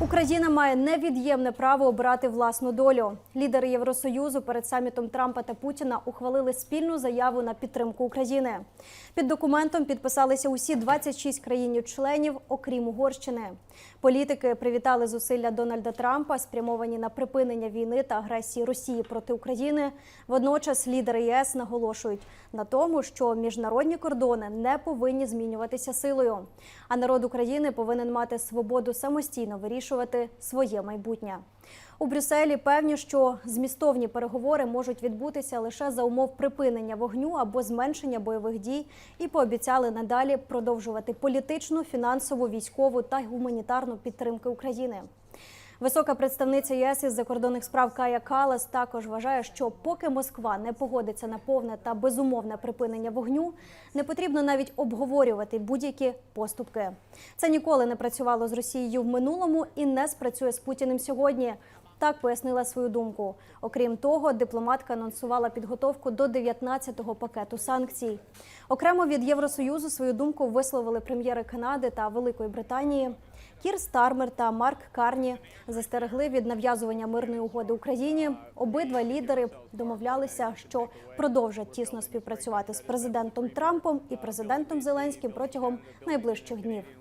Україна має невід'ємне право обирати власну долю. Лідери Євросоюзу перед самітом Трампа та Путіна ухвалили спільну заяву на підтримку України. Під документом підписалися усі 26 країн-членів, окрім Угорщини. Політики привітали зусилля Дональда Трампа, спрямовані на припинення війни та агресії Росії проти України. Водночас лідери ЄС наголошують на тому, що міжнародні кордони не повинні змінюватися силою. А народ України повинен мати свободу самостійно вирішувати своє майбутнє. У Брюсселі певні, що змістовні переговори можуть відбутися лише за умов припинення вогню або зменшення бойових дій, і пообіцяли надалі продовжувати політичну, фінансову, військову та гуманітарну підтримку України. Висока представниця ЄС із закордонних справ Кая Калас також вважає, що поки Москва не погодиться на повне та безумовне припинення вогню, не потрібно навіть обговорювати будь-які поступки. Це ніколи не працювало з Росією в минулому і не спрацює з Путіним сьогодні. Так пояснила свою думку. Окрім того, дипломатка анонсувала підготовку до 19-го пакету санкцій. Окремо від Євросоюзу свою думку висловили прем'єри Канади та Великої Британії. Кір Стармер та Марк Карні застерегли від нав'язування мирної угоди Україні. Обидва лідери домовлялися, що продовжать тісно співпрацювати з президентом Трампом і президентом Зеленським протягом найближчих днів.